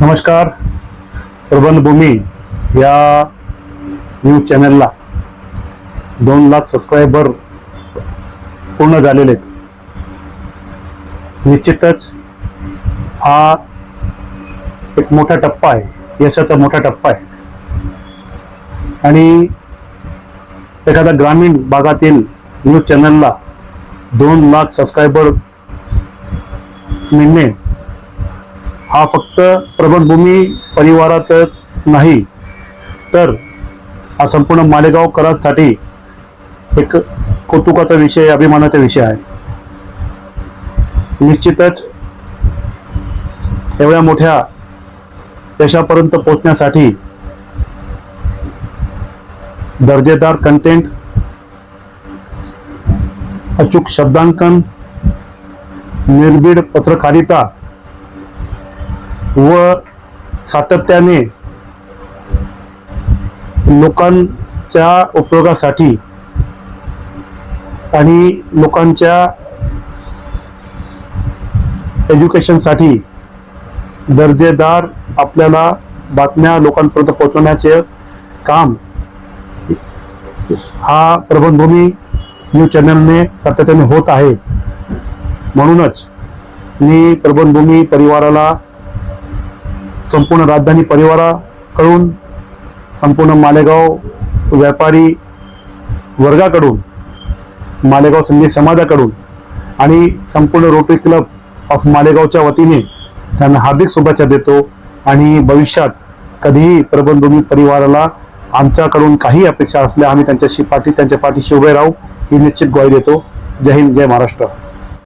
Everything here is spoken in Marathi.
नमस्कार. प्रबंधभूमी या न्यूज चॅनलला दोन लाख सबस्क्रायबर पूर्ण झालेले आहेत. निश्चितच हा एक मोठा टप्पा आहे यशाचा मोठा टप्पा आहे. आणि एखाद्या ग्रामीण भागातील न्यूज चॅनलला दोन लाख सबस्क्रायबर मिळणे हा फक्त प्रबलभूमी परिवारातच नाही तर हा संपूर्ण मालेगाव करासाठी एक कौतुकाचा विषय अभिमानाचा विषय आहे. निश्चितच एवढ्या मोठ्या यशापर्यंत पोचण्यासाठी दर्जेदार कंटेंट अचूक शब्दांकन निर्भीड पत्रकारिता व सातत्याने लोकांच्या उपयोगासाठी आणि लोकांच्या एज्युकेशनसाठी दर्जेदार आपल्याला बातम्या लोकांपर्यंत पोहोचवण्याचे काम हा प्रबंधभूमी न्यूज चॅनलने सातत्याने होत आहे. म्हणूनच मी प्रबंधभूमी परिवाराला संपूर्ण राजधानी परिवाराकडून संपूर्ण मालेगाव व्यापारी वर्गाकडून मालेगाव संधी समाजाकडून आणि संपूर्ण रोटरी क्लब ऑफ मालेगावच्या वतीने त्यांना हार्दिक शुभेच्छा देतो आणि भविष्यात कधीही प्रबंधभूमी परिवाराला आमच्याकडून काही अपेक्षा असल्या आम्ही त्यांच्याशी पाठी त्यांच्या पाठीशी उभे राहू ही निश्चित ग्वाही देतो. जय हिंद जय महाराष्ट्र.